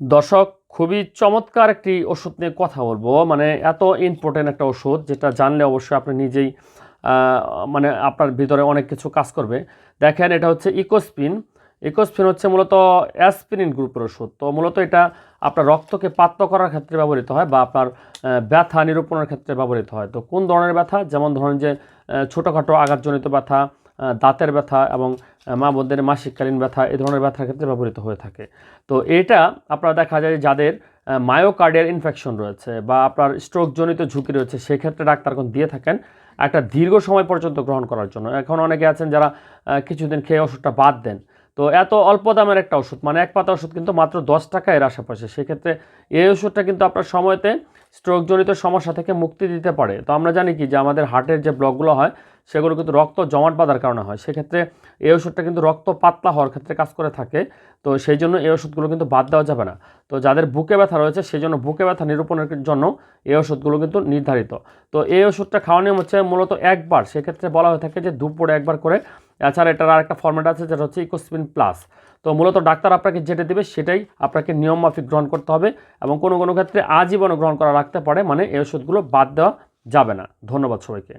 দর্শক, খুবই চমৎকার একটি ওষুধ নিয়ে কথা বলব। মানে এত ইম্পর্টেন্ট একটা ওষুধ যেটা জানলে অবশ্যই আপনি নিজেই মানে আপনার ভিতরে অনেক কিছু কাজ করবে। দেখেন, এটা হচ্ছে ইকোস্পিন। ইকোস্পিন হচ্ছে মূলত অ্যাসপিরিন গ্রুপের ওষুধ। তো মূলত এটা আপনার রক্তকে পাত্র করার ক্ষেত্রে ব্যবহৃত হয় বা আপনার ব্যথা নিরূপণের ক্ষেত্রে ব্যবহৃত হয়। তো কোন ধরনের ব্যথা? যেমন ধরুন যে ছোটোখাটো আঘাতজনিত ব্যথা দাঁতের ব্যথা এবং মা বোনদের মাসিককালীন ব্যথা এই ধরনের ব্যথার ক্ষেত্রে ব্যবহৃত হয়ে থাকে। তো এটা আপনার দেখা যায় যাদের মায়োকার্ডিয়াল ইনফেকশন রয়েছে বা আপনার স্ট্রোকজনিত ঝুঁকি রয়েছে, সেক্ষেত্রে ডাক্তার এখন দিয়ে থাকেন একটা দীর্ঘ সময় পর্যন্ত গ্রহণ করার জন্য। এখন অনেকে আছেন যারা কিছুদিন খেয়ে ওষুধটা বাদ দেন। তো এত অল্প দামের একটা ওষুধ মানে এক পাতা ওষুধ কিন্তু মাত্র দশ টাকা এর আশেপাশে, সেক্ষেত্রে এই ওষুধটা কিন্তু আপনার সময়তে স্ট্রোকজনিত সমস্যা থেকে মুক্তি দিতে পারে। তো আমরা জানি কি যে আমাদের হার্টের যে ব্লকগুলো হয় সেগুলো কিন্তু রক্ত জমাট বাঁধার কারণে হয়। সেক্ষেত্রে এই ওষুধটা কিন্তু রক্ত পাতলা হওয়ার ক্ষেত্রে কাজ করে থাকে। তো সেই জন্য এই ওষুধগুলো কিন্তু বাদ দেওয়া যাবে না। তো যাদের বুকে ব্যথা রয়েছে, সেই জন্য বুকে ব্যথা নিরূপণের জন্য এই ওষুধগুলো কিন্তু নির্ধারিত। তো এই ওষুধটা খাওয়া নিয়ম হচ্ছে মূলত একবার। সেক্ষেত্রে বলা হয়ে থাকে যে দুপুরে একবার করে। এছাড়া এটার আরেকটা ফর্মেট আছে যেটা হচ্ছে ইকোস্পিন প্লাস তো মূলত ডাক্তার আপনাকে যেটা দেবে সেটাই আপনাকে নিয়ম মাফিক গ্রহণ করতে হবে এবং কোনো কোনো ক্ষেত্রে আজীবন গ্রহণ করা রাখতে পারে। মানে এই ওষুধগুলো বাদ দেওয়া যাবে না। ধন্যবাদ সবাইকে।